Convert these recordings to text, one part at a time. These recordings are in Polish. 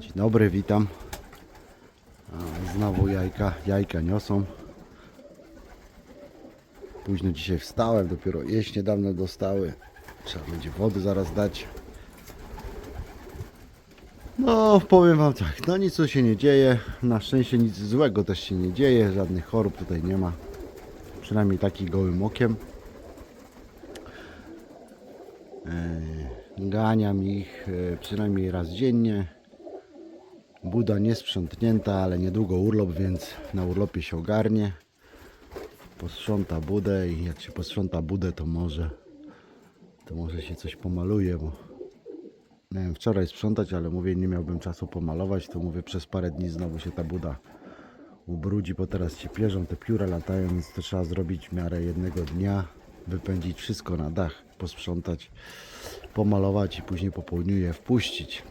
Dzień dobry, witam. Znowu jajka, jajka niosą. Późno dzisiaj wstałem, dopiero jeść niedawno dostały. Trzeba będzie wody zaraz dać. No, powiem wam tak, no nic tu się nie dzieje. Na szczęście nic złego też się nie dzieje, żadnych chorób tutaj nie ma. Przynajmniej takich gołym okiem. Eee, Ganiam ich e, przynajmniej raz dziennie. Buda niesprzątnięta, ale niedługo urlop, więc na urlopie się ogarnie. Posprząta budę i jak się posprząta budę, to może to może się coś pomaluje, bo wiem, wczoraj sprzątać, ale mówię, nie miałbym czasu pomalować, to mówię, przez parę dni znowu się ta buda ubrudzi, bo teraz się pierzą, te pióra latają, więc to trzeba zrobić w miarę jednego dnia, wypędzić wszystko na dach, posprzątać, pomalować i później po południu je wpuścić.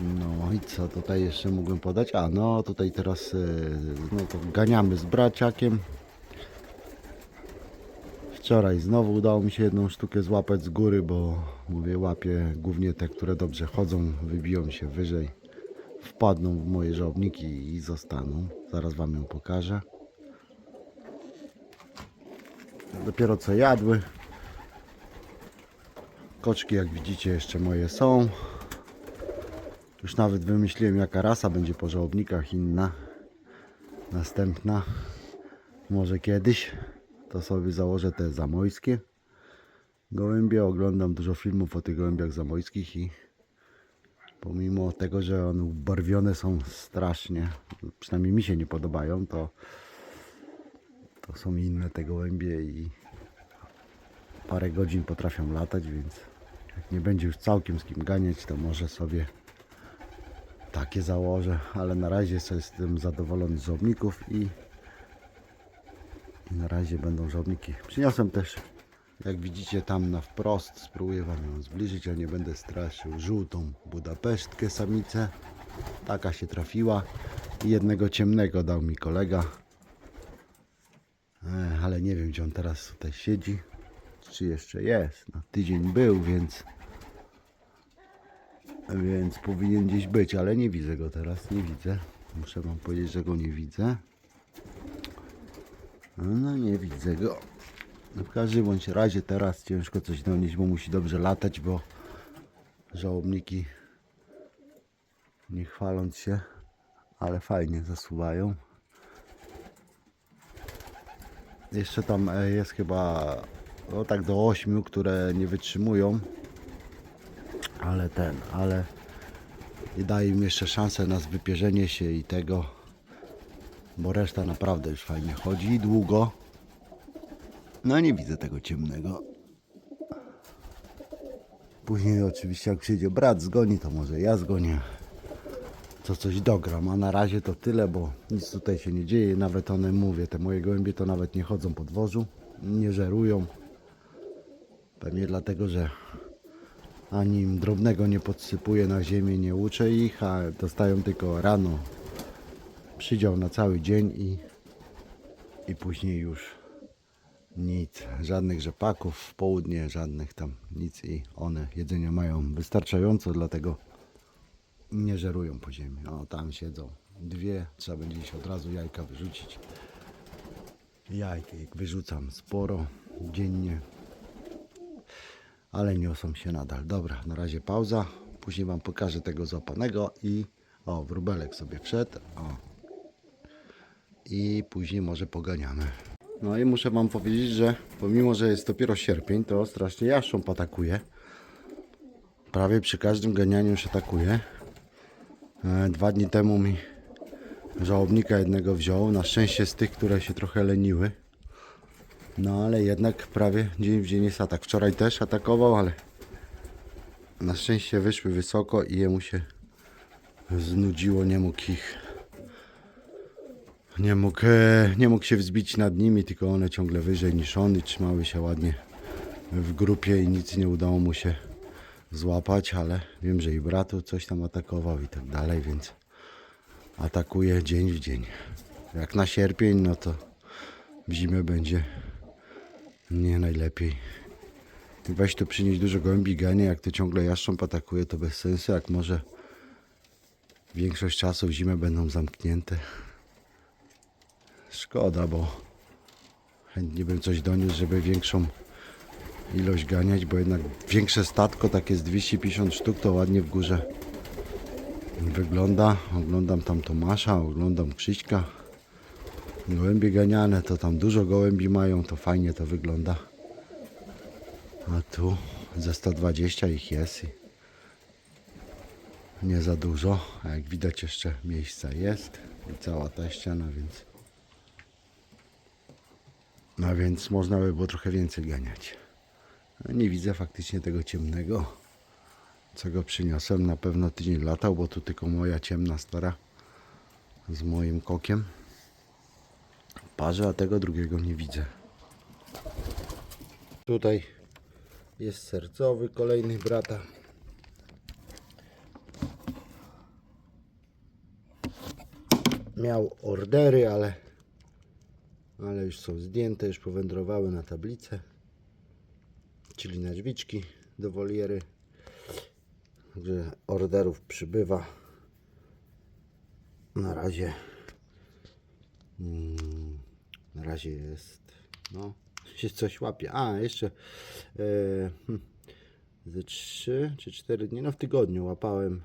No i co tutaj jeszcze mógłbym podać? A no tutaj teraz y, no to ganiamy z braciakiem. Wczoraj znowu udało mi się jedną sztukę złapać z góry, bo mówię łapię głównie te, które dobrze chodzą, wybiją się wyżej, wpadną w moje żołniki i zostaną. Zaraz Wam ją pokażę. Dopiero co jadły. Koczki jak widzicie jeszcze moje są. Już nawet wymyśliłem jaka rasa będzie po żałobnikach inna. Następna. Może kiedyś. To sobie założę te zamojskie. Gołębie. Oglądam dużo filmów o tych gołębiach zamojskich i pomimo tego, że one ubarwione są strasznie, przynajmniej mi się nie podobają, to to są inne te gołębie i parę godzin potrafią latać, więc jak nie będzie już całkiem z kim ganiać, to może sobie takie założę, ale na razie jestem zadowolony z żołbników i, i na razie będą żołbniki. Przyniosłem też, jak widzicie tam na wprost, spróbuję Wam ją zbliżyć, ale nie będę straszył, żółtą budapesztkę samicę. Taka się trafiła i jednego ciemnego dał mi kolega. E, ale nie wiem, gdzie on teraz tutaj siedzi, czy jeszcze jest. No, tydzień był, więc więc powinien gdzieś być, ale nie widzę go teraz, nie widzę. Muszę wam powiedzieć, że go nie widzę. No nie widzę go. No w każdym bądź razie teraz ciężko coś donieść, bo musi dobrze latać, bo żałobniki nie chwaląc się, ale fajnie zasuwają. Jeszcze tam e, jest chyba no tak do 8, które nie wytrzymują ale ten, ale i daje im jeszcze szansę na wypierzenie się i tego, bo reszta naprawdę już fajnie chodzi długo. No nie widzę tego ciemnego. Później oczywiście jak przyjdzie brat zgoni, to może ja zgonię. To coś dogram, a na razie to tyle, bo nic tutaj się nie dzieje. Nawet one mówię, te moje gołębie to nawet nie chodzą po dworzu, nie żerują. Pewnie dlatego, że ani im drobnego nie podsypuję na ziemię, nie uczę ich, a dostają tylko rano przydział na cały dzień i, i później już nic, żadnych rzepaków w południe, żadnych tam nic i one jedzenia mają wystarczająco, dlatego nie żerują po ziemi. O, tam siedzą dwie, trzeba będzie się od razu jajka wyrzucić. Jajek wyrzucam sporo dziennie, ale niosą się nadal. Dobra, na razie pauza. Później Wam pokażę tego złapanego i o, wróbelek sobie wszedł. O. I później może poganiamy. No i muszę Wam powiedzieć, że pomimo, że jest dopiero sierpień, to strasznie jaszcząb atakuje. Prawie przy każdym ganianiu już atakuje. E, Dwa dni temu mi żałobnika jednego wziął. Na szczęście z tych, które się trochę leniły. No ale jednak prawie dzień w dzień jest atak. Wczoraj też atakował, ale na szczęście wyszły wysoko i jemu się znudziło, nie mógł ich nie mógł, e, nie mógł się wzbić nad nimi, tylko one ciągle wyżej niż on i trzymały się ładnie w grupie i nic nie udało mu się złapać, ale wiem, że i bratu coś tam atakował i tak dalej, więc atakuje dzień w dzień. Jak na sierpień, no to w zimie będzie nie najlepiej. weź tu przynieść dużo gołębi genie, jak to ciągle jaszcząb atakuje, to bez sensu, jak może większość czasu w zimę będą zamknięte. Szkoda, bo chętnie bym coś doniósł, żeby większą ilość ganiać, bo jednak większe statko, takie z 250 sztuk, to ładnie w górze wygląda. Oglądam tam Tomasza, oglądam Krzyśka. Gołębie ganiane, to tam dużo gołębi mają, to fajnie to wygląda. A tu ze 120 ich jest i nie za dużo, a jak widać jeszcze miejsca jest i cała ta ściana, więc no więc można by było trochę więcej ganiać. No, Nie widzę faktycznie tego ciemnego, co go przyniosłem. Na pewno tydzień latał, bo tu tylko moja ciemna stara z moim kokiem w parze, a tego drugiego nie widzę. Tutaj jest sercowy, kolejny brata. Miał ordery, ale, ale już są zdjęte, już powędrowały na tablicę, czyli na drzwiczki do woliery. Także orderów przybywa. Na razie mm, na razie jest no się coś łapie. A, jeszcze hm, ze 3 czy 4 dni, no w tygodniu łapałem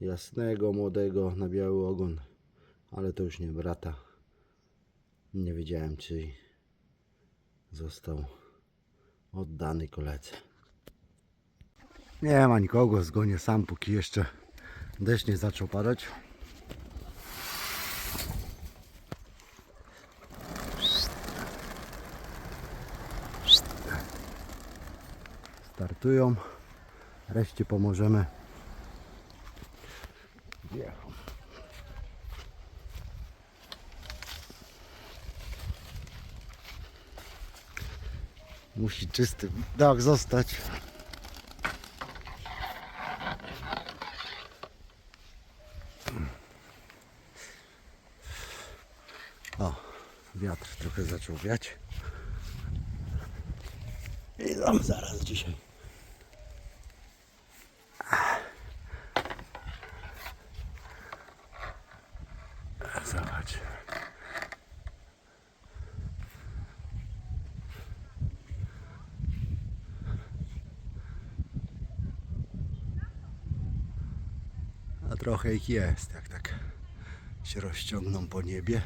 jasnego, młodego na biały ogon, ale to już nie brata. Nie wiedziałem, czy został oddany koledze. Nie ma nikogo, zgonię sam, póki jeszcze deszcz nie zaczął padać. Startują, reszcie pomożemy. Musi czysty dach zostać. O, wiatr trochę zaczął wiać. I tam zaraz dzisiaj. Zobacz. A trochę ich jest, jak tak się rozciągną po niebie.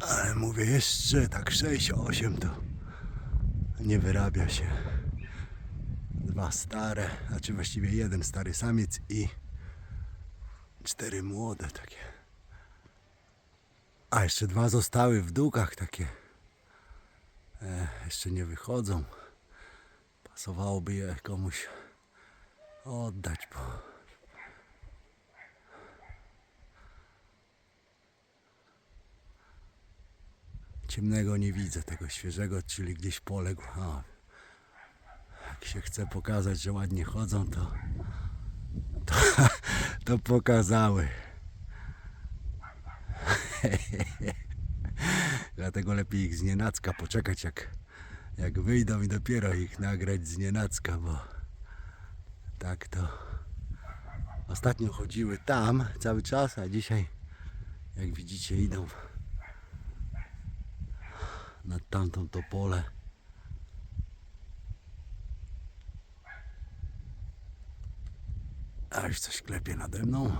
Ale mówię jeszcze tak 6-8 to nie wyrabia się. Dwa stare, znaczy właściwie jeden stary samiec i cztery młode takie. A jeszcze dwa zostały w dukach takie. E, jeszcze nie wychodzą. Pasowałoby je komuś oddać, bo ciemnego nie widzę, tego świeżego, czyli gdzieś poległ. Jak się chce pokazać, że ładnie chodzą, to, to, to pokazały. Dlatego lepiej ich z nienacka poczekać, jak, jak wyjdą i dopiero ich nagrać z nienacka, bo tak to ostatnio chodziły tam cały czas, a dzisiaj, jak widzicie, idą nad tamtą to pole. A już coś klepie nade mną.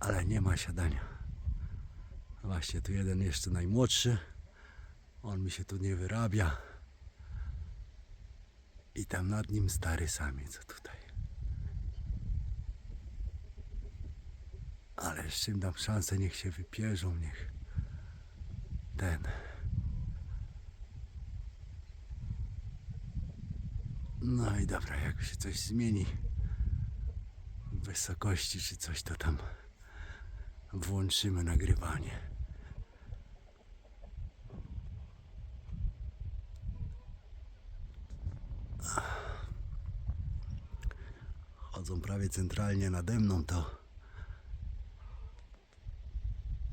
Ale nie ma siadania. Właśnie tu jeden jeszcze najmłodszy. On mi się tu nie wyrabia. I tam nad nim stary samiec tutaj. Ale jeszcze im dam szansę, niech się wypierzą, niech ten. No i dobra, jak się coś zmieni w wysokości czy coś, to tam włączymy nagrywanie. Chodzą prawie centralnie nade mną, to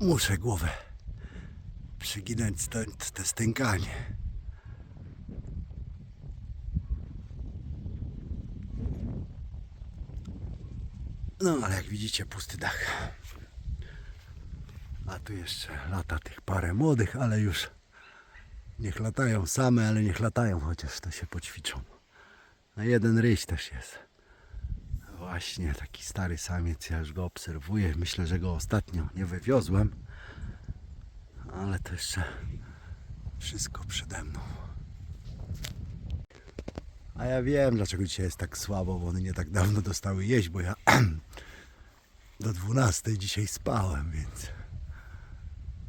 muszę głowę przeginać stąd te stękanie. No, ale jak widzicie, pusty dach. A tu jeszcze lata tych parę młodych, ale już niech latają same, ale niech latają, chociaż to się poćwiczą. A jeden ryś też jest. Właśnie taki stary samiec, ja już go obserwuję. Myślę, że go ostatnio nie wywiozłem, ale to jeszcze wszystko przede mną. A ja wiem, dlaczego dzisiaj jest tak słabo, bo one nie tak dawno dostały jeść, bo ja do 12 dzisiaj spałem, więc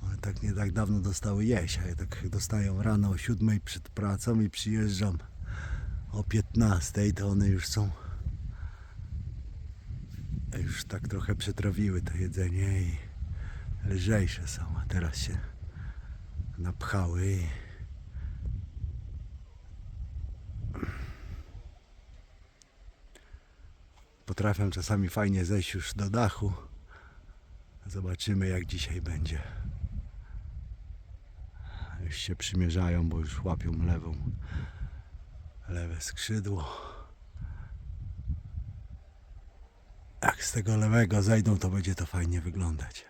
one tak nie tak dawno dostały jeść, a ja tak dostają rano o 7 przed pracą i przyjeżdżam o 15, to one już są już tak trochę przetrawiły to jedzenie i lżejsze są, a teraz się napchały i potrafią czasami fajnie zejść już do dachu. Zobaczymy jak dzisiaj będzie. Już się przymierzają, bo już łapią lewą, lewe skrzydło. Jak z tego lewego zejdą, to będzie to fajnie wyglądać.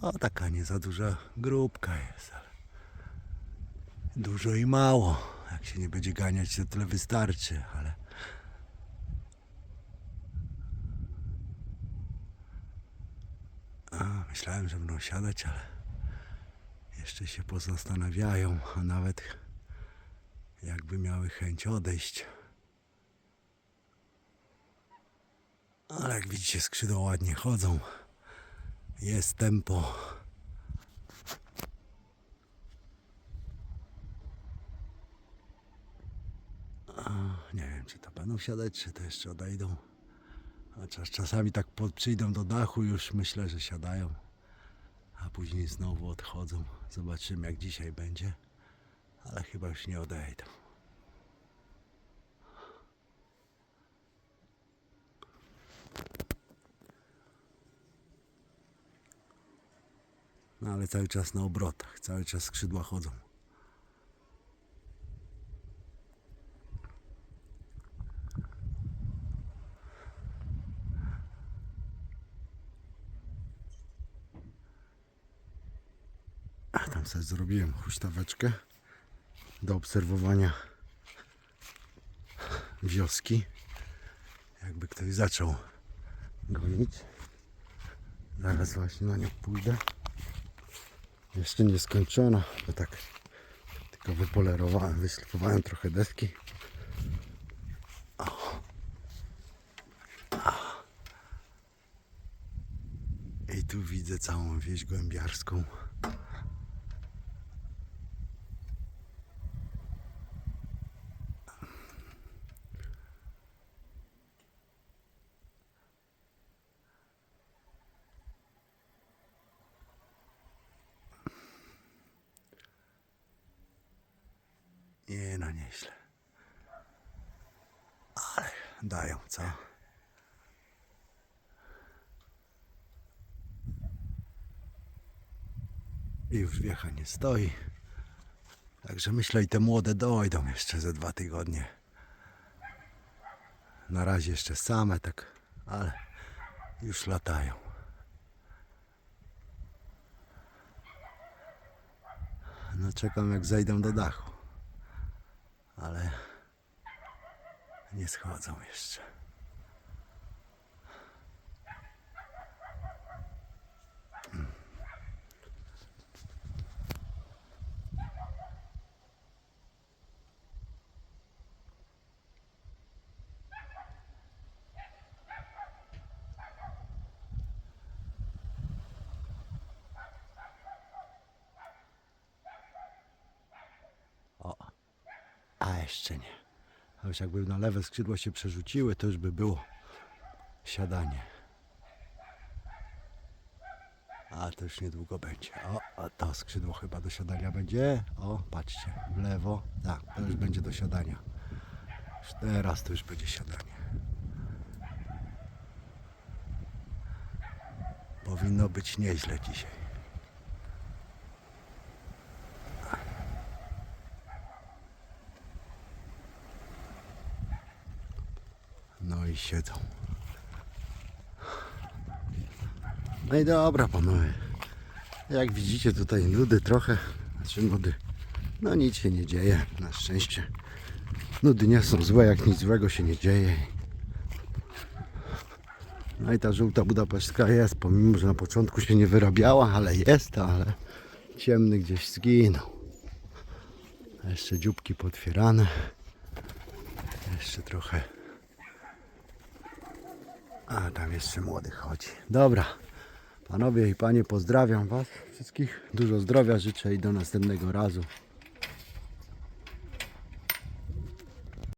O, taka nie za duża grupka jest, ale dużo i mało. Jak się nie będzie ganiać, to tyle wystarczy, ale a, myślałem, że będą siadać, ale jeszcze się pozastanawiają, a nawet jakby miały chęć odejść. Ale jak widzicie, skrzydła ładnie chodzą. Jest tempo. Nie wiem, czy to będą siadać, czy to jeszcze odejdą. Czas, czasami tak przyjdą do dachu, już myślę, że siadają. A później znowu odchodzą. Zobaczymy, jak dzisiaj będzie. Ale chyba już nie odejdą. No ale cały czas na obrotach, cały czas skrzydła chodzą. Zrobiłem huśtaweczkę do obserwowania wioski. Jakby ktoś zaczął gonić. Zaraz właśnie na nią pójdę. Jeszcze nie skończona, bo tak tylko wypolerowałem, wyszlifowałem trochę deski. I tu widzę całą wieś głębiarską. Nie no, nieźle. Ale dają, co? I już wiecha nie stoi. Także myślę i te młode dojdą jeszcze ze dwa tygodnie. Na razie jeszcze same tak, ale już latają. No czekam jak zejdą do dachu ale nie schodzą jeszcze. O, a jeszcze nie. A już jakby na lewe skrzydło się przerzuciły, to już by było siadanie. A to już niedługo będzie. O, a to skrzydło chyba do siadania będzie. O, patrzcie, w lewo. Tak, to już będzie do siadania. Już Teraz to już będzie siadanie. Powinno być nieźle dzisiaj. Siedzą. No i dobra panowie. Jak widzicie tutaj nudy trochę. Znaczy nudy. No nic się nie dzieje na szczęście. Nudy nie są złe, jak nic złego się nie dzieje. No i ta żółta budapesztka jest, pomimo że na początku się nie wyrabiała, ale jest, ale ciemny gdzieś zginął. Jeszcze dzióbki potwierane. Jeszcze trochę. A tam jeszcze młody chodzi. Dobra. Panowie i panie, pozdrawiam Was wszystkich. Dużo zdrowia życzę i do następnego razu.